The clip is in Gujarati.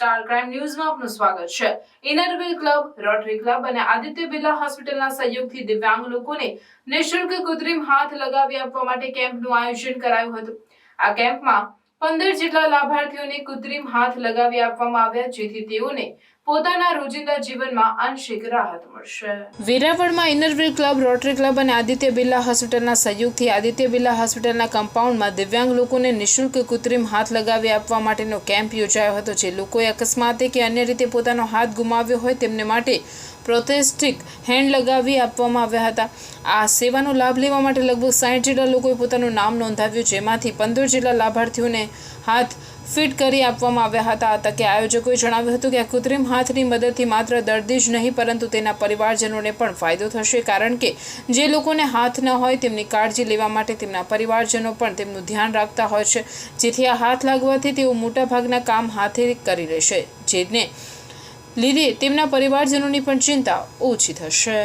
સ્ટાર ક્રાઇમ ન્યૂઝમાં આપનું સ્વાગત છે. ઇનરવેલ ક્લબ, રોટરી ક્લબ અને આદિત્ય બિરલા હોસ્પિટલના સહયોગથી દિવ્યાંગ લોકોને નિઃશુલ્ક કૃત્રિમ હાથ લગાવી આપવા માટે કેમ્પનું આયોજન કરાયું હતું. આ કેમ્પમાં પંદર જેટલા લાભાર્થીઓને કૃત્રિમ હાથ લગાવી આપવામાં આવ્યા, જેથી તેઓને પોતાના રોજિંદા જીવનમાં આંશિક રાહત મળશે. વેરાવળમાં inner wheel club, Rotary club અને આદિત્ય બિરલા હોસ્પિટલના સહયોગથી આદિત્ય બિરલા હોસ્પિટલના કમ્પાઉન્ડમાં દિવ્યાંગ લોકોને નિઃશુલ્ક કૃત્રિમ હાથ લગાવી આપવા માટેનો કેમ્પ યોજાયો હતો, જે લોકોએ અકસ્માતે કે અન્ય રીતે પોતાનો હાથ ગુમાવ્યો હોય તેમને માટે પ્રોથેસ્ટિક હેન્ડ લગાવી આપવામાં આવ્યા હતા. આ સેવાનો લાભ લેવા માટે લગભગ સાઠ જેટલા લોકોએ પોતાનું નામ નોંધાવ્યું, જેમાંથી પંદર જેટલા લાભાર્થીઓને હાથ ફિટ કરી આપવામાં આવ્યા હતા. આ તકે આયોજકોએ જણાવ્યું હતું કે આ કૃત્રિમ હાથની મદદથી માત્ર દર્દી જ નહીં, પરંતુ તેના પરિવારજનોને પણ ફાયદો થશે. કારણ કે જે લોકોને હાથ ન હોય, તેમની કાળજી લેવા માટે તેમના પરિવારજનો પણ તેમનું ધ્યાન રાખતા હોય છે. જેથી આ હાથ લાગવાથી તેઓ મોટાભાગના કામ હાથે કરી લેશે, જેને લીધે તેમના પરિવારજનોની પણ ચિંતા ઓછી થશે.